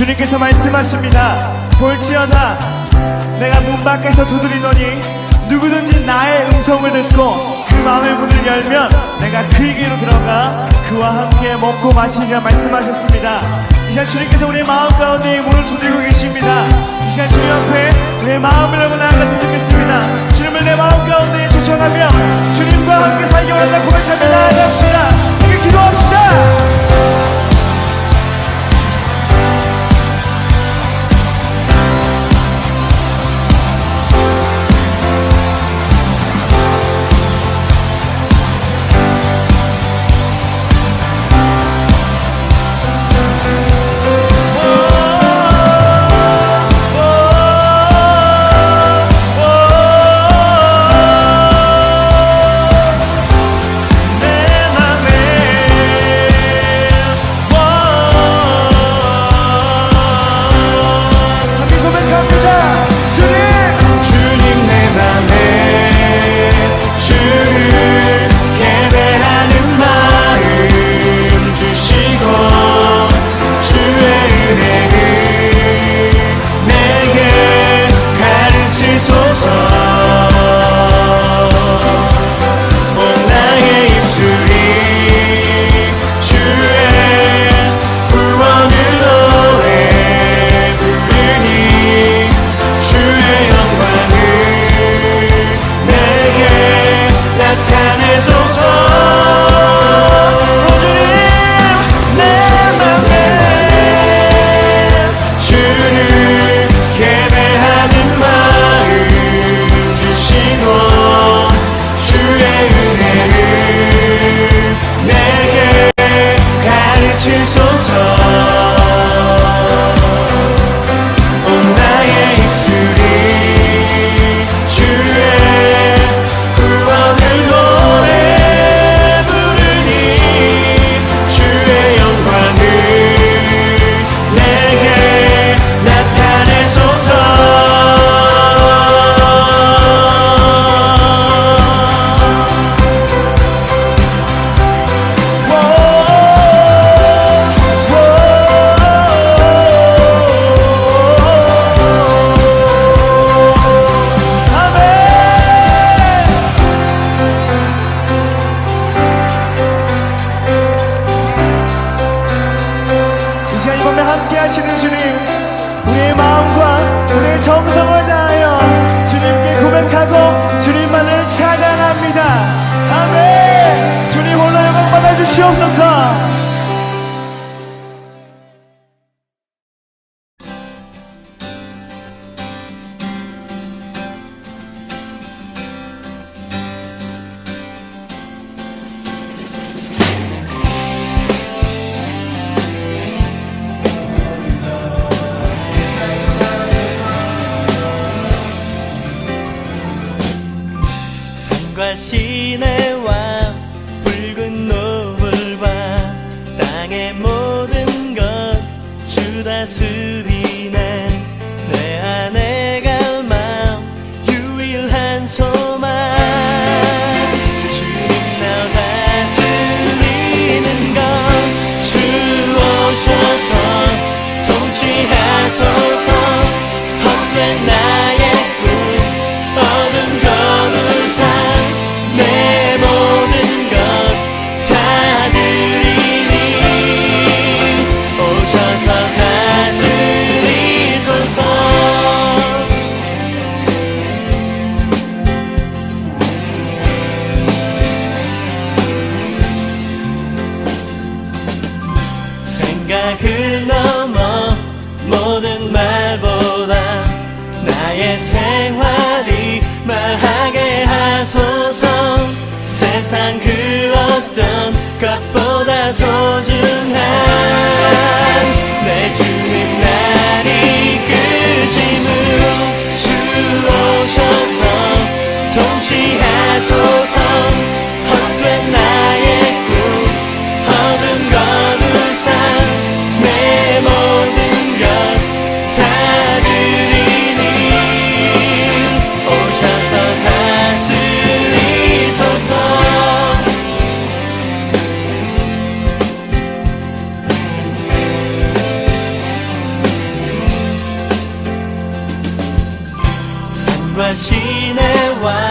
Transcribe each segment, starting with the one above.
주님께서 말씀하십니다. 볼지어다 내가 문 밖에서 두드리노니 누구든지 나의 음성을 듣고 그 마음의 문을 열면 내가 그에게로 들어가 그와 함께 먹고 마시리라 말씀하셨습니다. 이 시간 주님께서 우리의 마음 가운데 이 문을 두드리고 계십니다. 이 시간 주님 앞에 내 마음을 열고 나아갔으면 좋겠습니다. 주님을 내 마음 가운데 초청하며 함께 하시는 주님 우리의 마음과 우리의 정성을 다하여 주님께 고백하고 주님만을 찬양합니다. 아멘! 주님 홀로 영광 받아주시옵소서 주 다스 생각을 넘어 모든 말보다 나의 생활이 말하게 하소서. 세상 그 어떤 것보다 소중한 내 주 しねは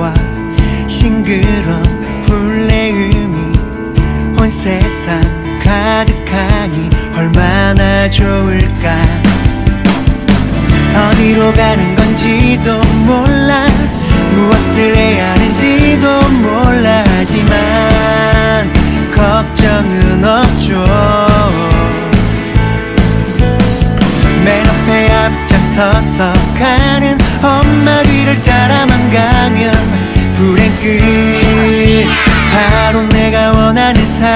햇살과 싱그런 풀내음이 온 세상 가득하니 얼마나 좋을까? 어디로 가는 건지도 몰라. 무엇을 해야 하는지도 몰라. 하지만 걱정은 없죠. 맨 앞에 앞장서서 가는 엄마 뒤를 따라만 가면 불행 끝 바로 내가 원하는 삶.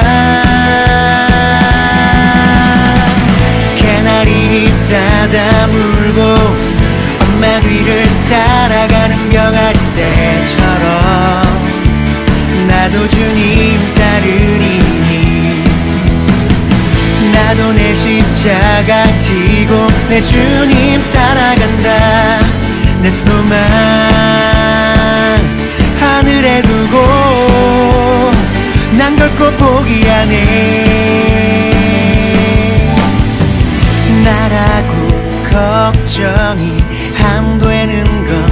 개나리 따다 물고 엄마 뒤를 따라가는 병아리 때처럼 나도 주님 따르리니 나도 내 십자가 지고 내 주님 따라간다 내 소망 하늘에 두고 난 결코 포기하네 나라고 걱정이 안 되는 건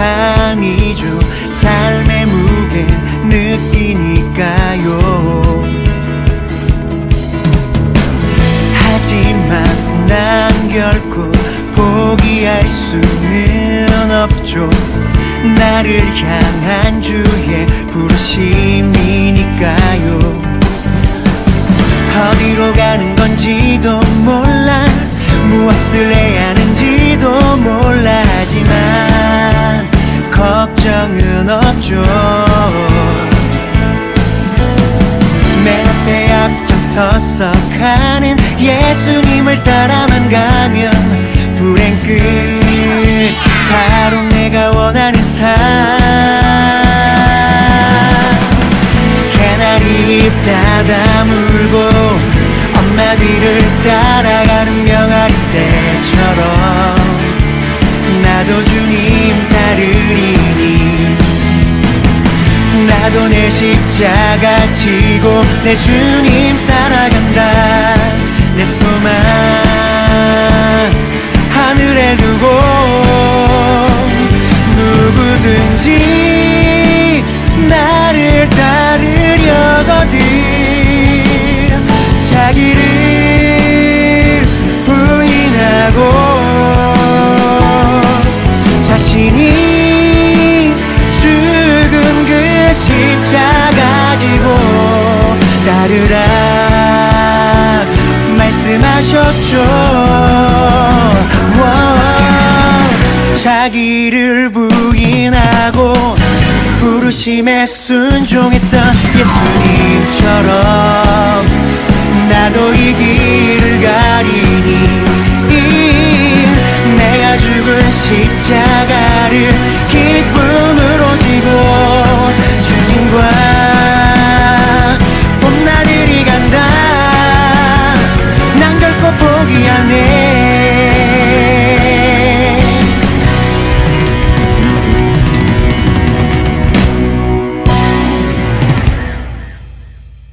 아니죠. 삶의 무게 느끼니까요. 하지만 난 결코 포기할 수는 없죠. 나를 향한 주의 부르심이니까요. 어디로 가는 건지도 몰라. 무엇을 해야 하는지도 몰라. 하지만 걱정은 없죠. 맨 앞에 앞장서서 가는 예수님을 따라만 가면 불행 끝 바로 내가 원하는 삶. 개나리 따다 물고 엄마 뒤를 따라가는 명아리 때처럼 나도 주님 따르리니 나도 내 십자가 지고 내 주님 따라간다. 내 소망 하늘에 두고 따르라 말씀하셨죠. 자기를 부인하고 부르심에 순종했던 예수님처럼 나도 이 길을 가리니 내가 죽은 십자가를